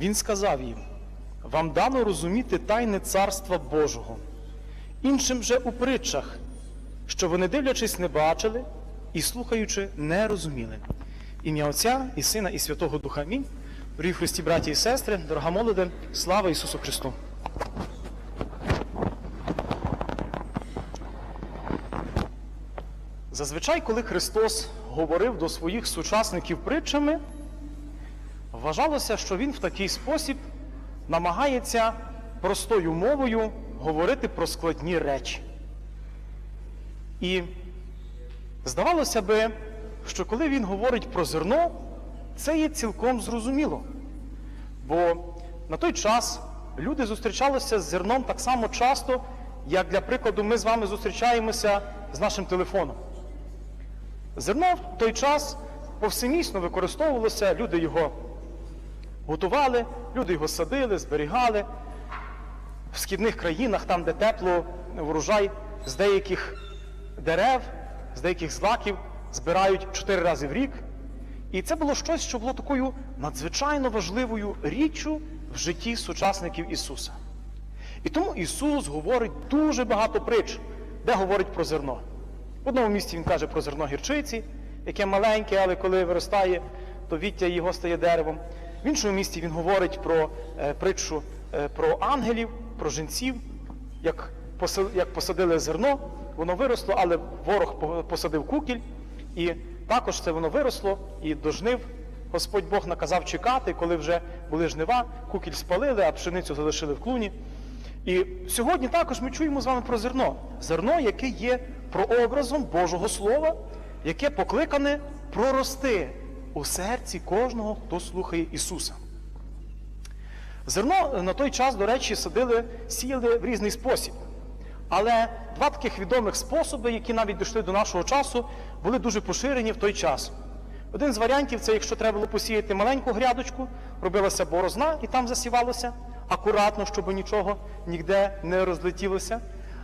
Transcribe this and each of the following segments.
Він сказав їм: вам дано розуміти тайне царства Божого, іншим же у притчах, що вони, дивлячись, не бачили і слухаючи, не розуміли. Ім'я Отця і Сина, і Святого Духа Амінь. Дорогі Христі, браті і сестри, дорога молоде, слава Ісусу Христу! Зазвичай, коли Христос говорив до своїх сучасників притчами, вважалося, що Він в такий спосіб намагається простою мовою говорити про складні речі. І здавалося би, що коли він говорить про зерно, це є цілком зрозуміло. Бо на той час люди зустрічалися з зерном так само часто, як для прикладу, ми з вами зустрічаємося з нашим телефоном. Зерно в той час повсемісно використовувалося, люди його готували, люди його садили, зберігали. В східних країнах, там, де тепло, врожай з деяких дерев, з деяких злаків збирають чотири рази в рік. І це було щось, що було такою надзвичайно важливою річчю в житті сучасників Ісуса. І тому Ісус говорить дуже багато притч, де говорить про зерно. В одному місці Він каже про зерно гірчиці, яке маленьке, але коли виростає, то віття його стає деревом. В іншому місці він говорить про е, притчу е, про ангелів, про жінців, як, як посадили зерно, воно виросло, але ворог посадив кукіль, і також це воно виросло, і до жнив Господь Бог наказав чекати, коли вже були жнива, кукіль спалили, а пшеницю залишили в клуні. І сьогодні також ми чуємо з вами про зерно. Зерно, яке є прообразом Божого Слова, яке покликане прорости у серці кожного, хто слухає Ісуса. Зерно на той час, до речі, садили, сіяли в різний спосіб. Але два таких відомих способи, які навіть дійшли до нашого часу, були дуже поширені в той час. Один з варіантів це, якщо треба було посіяти маленьку грядочку, робилася борозна і там засівалося акуратно, щоб нічого ніде не розлетілося.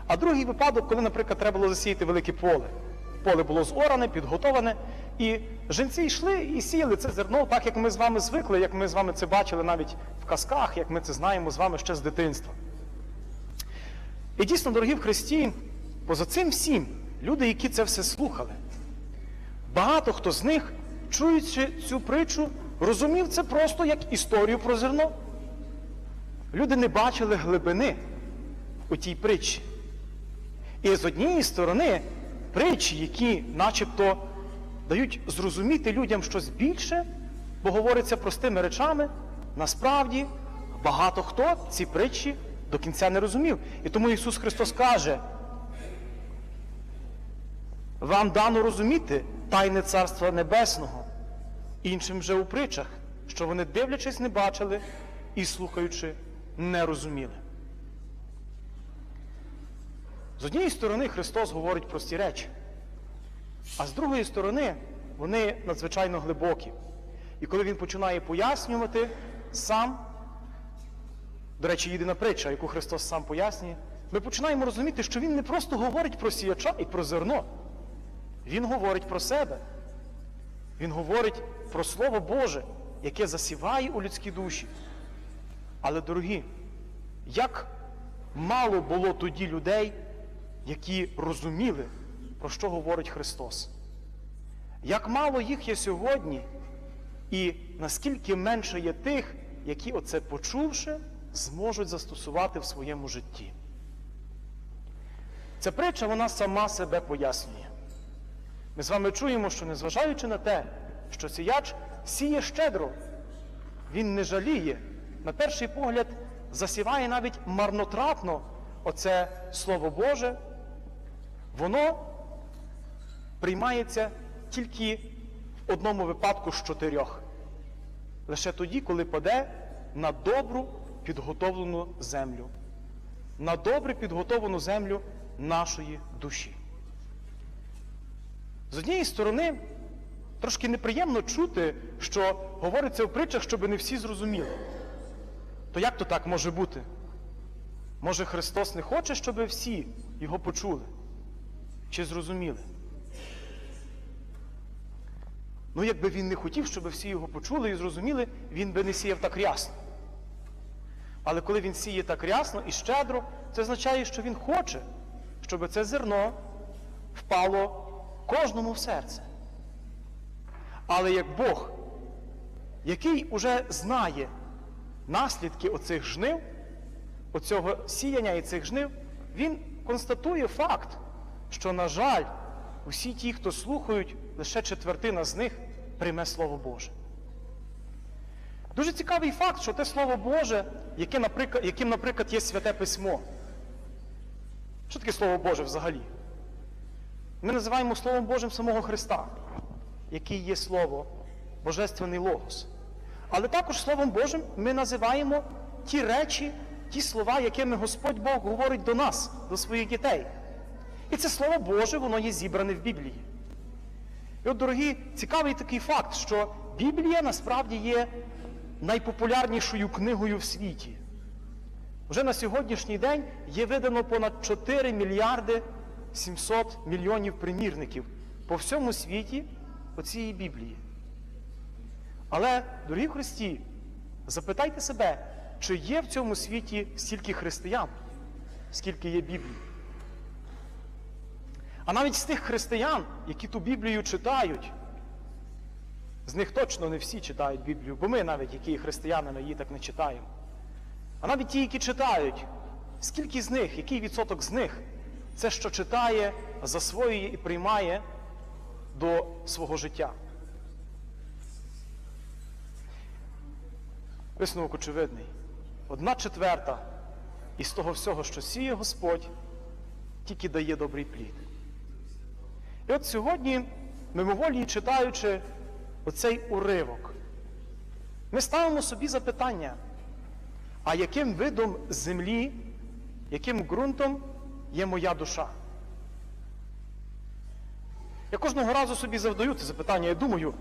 А другий випадок, коли, наприклад, треба було засіяти велике поле. Поле було зоране, підготоване, і жінці йшли і сіяли це зерно, так як ми з вами звикли, як ми з вами це бачили навіть в казках, як ми це знаємо з вами ще з дитинства. І дійсно, дорогі в Христі, поза цим всім, люди, які це все слухали, багато хто з них, чуючи цю притчу, розумів це просто як історію про зерно. Люди не бачили глибини у тій притчі. І з однієї сторони, притчі, які начебто дають зрозуміти людям щось більше, бо говориться простими речами, насправді багато хто ці притчі до кінця не розумів. І тому Ісус Христос каже, вам дано розуміти тайне Царства Небесного, іншим же у притчах, що вони, дивлячись, не бачили і слухаючи, не розуміли. З однієї сторони Христос говорить прості речі, а з другої сторони вони надзвичайно глибокі. І коли Він починає пояснювати сам, до речі, єдина притча, яку Христос сам пояснює, ми починаємо розуміти, що Він не просто говорить про сіяча і про зерно. Він говорить про себе. Він говорить про Слово Боже, яке засіває у людські душі. Але, дорогі, як мало було тоді людей, які розуміли, про що говорить Христос. Як мало їх є сьогодні, і наскільки менше є тих, які оце почувши, зможуть застосувати в своєму житті. Ця притча вона сама себе пояснює. Ми з вами чуємо, що незважаючи на те, що сіяч сіє щедро, він не жаліє, на перший погляд засіває навіть марнотратно оце Слово Боже, воно приймається тільки в одному випадку з чотирьох. Лише тоді, коли паде на добру підготовлену землю, на добре підготовлену землю нашої душі. З однієї сторони, трошки неприємно чути, що говориться в притчах, щоб не всі зрозуміли. То як то так може бути? Може Христос не хоче, щоб всі його почули чи зрозуміли? Ну, якби він не хотів, щоб всі його почули і зрозуміли, він би не сіяв так рясно. Але коли він сіє так рясно і щедро, це означає, що він хоче, щоб це зерно впало кожному в серце. Але як Бог, який уже знає наслідки оцих жнив, оцього сіяння і цих жнив, він констатує факт, що, на жаль, усі ті, хто слухають, лише четвертина з них прийме Слово Боже. Дуже цікавий факт, що те Слово Боже, яке, наприклад, яким, наприклад, є святе письмо. Що таке Слово Боже взагалі? Ми називаємо Словом Божим самого Христа, який є Слово, Божественний Логос. Але також Словом Божим ми називаємо ті речі, ті слова, якими Господь Бог говорить до нас, до своїх дітей. І це Слово Боже, воно є зібране в Біблії. І от, дорогі, цікавий такий факт, що Біблія насправді є найпопулярнішою книгою в світі. Вже на сьогоднішній день є видано понад 4 мільярди 700 мільйонів примірників по всьому світі оцієї Біблії. Але, дорогі Христі, запитайте себе, чи є в цьому світі стільки християн, скільки є Біблії? А навіть з тих християн, які ту Біблію читають, з них точно не всі читають Біблію, бо ми навіть, які є християнами, її так не читаємо. А навіть ті, які читають, скільки з них, який відсоток з них це, що читає, засвоює і приймає до свого життя? Висновок очевидний. Одна четверта із того всього, що сіє Господь, тільки дає добрий плід. І от сьогодні, мимоволі читаючи оцей уривок, ми ставимо собі запитання, а яким видом землі, яким ґрунтом є моя душа? Я кожного разу собі завдаю це запитання, я думаю,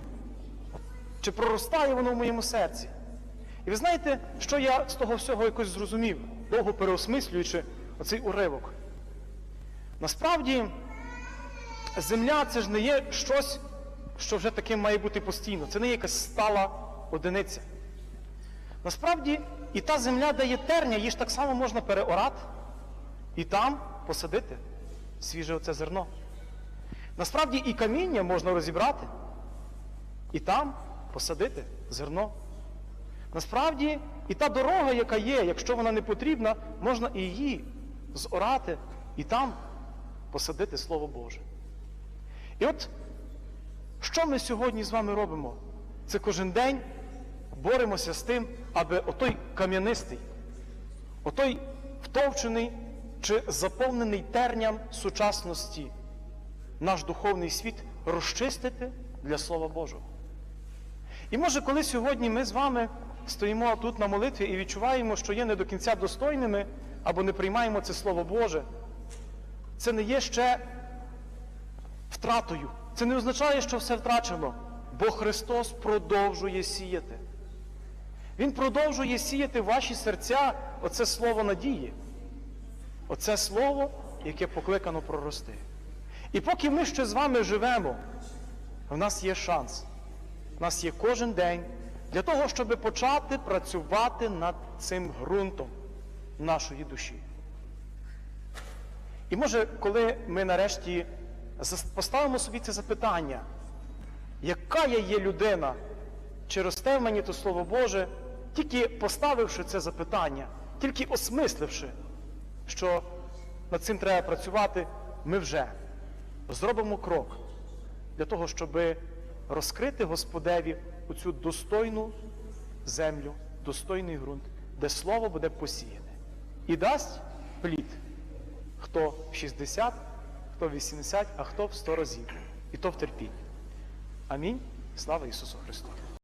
чи проростає воно в моєму серці? І ви знаєте, що я з того всього якось зрозумів, довго переосмислюючи оцей уривок? Насправді, земля це ж не є щось, що вже таким має бути постійно. Це не є якась стала одиниця. Насправді, і та земля, де є терня, її ж так само можна переорати і там посадити свіже оце зерно. Насправді і каміння можна розібрати, і там посадити зерно. Насправді, і та дорога, яка є, якщо вона не потрібна, можна і її зорати і там посадити Слово Боже. І от що ми сьогодні з вами робимо? Це кожен день боремося з тим, аби отой кам'янистий, отой втовчений чи заповнений терням сучасності наш духовний світ розчистити для Слова Божого. І може, коли сьогодні ми з вами стоїмо тут на молитві і відчуваємо, що є не до кінця достойними або не приймаємо це Слово Боже, це не є ще втратою. Це не означає, що все втрачено, бо Христос продовжує сіяти. Він продовжує сіяти в ваші серця оце слово надії, оце слово, яке покликано прорости. І поки ми ще з вами живемо, в нас є шанс. У нас є кожен день для того, щоб почати працювати над цим ґрунтом нашої душі. І може, коли ми нарешті поставимо собі це запитання, яка я є людина, чи росте в мені то Слово Боже, тільки поставивши це запитання, тільки осмисливши, що над цим треба працювати, ми вже зробимо крок для того, щоб розкрити Господеві оцю достойну землю, достойний ґрунт, де слово буде посіяне. І дасть плід, хто в 60, хто в 80, а хто в 100 разів. І то в терпінні. Амінь. Слава Ісусу Христу!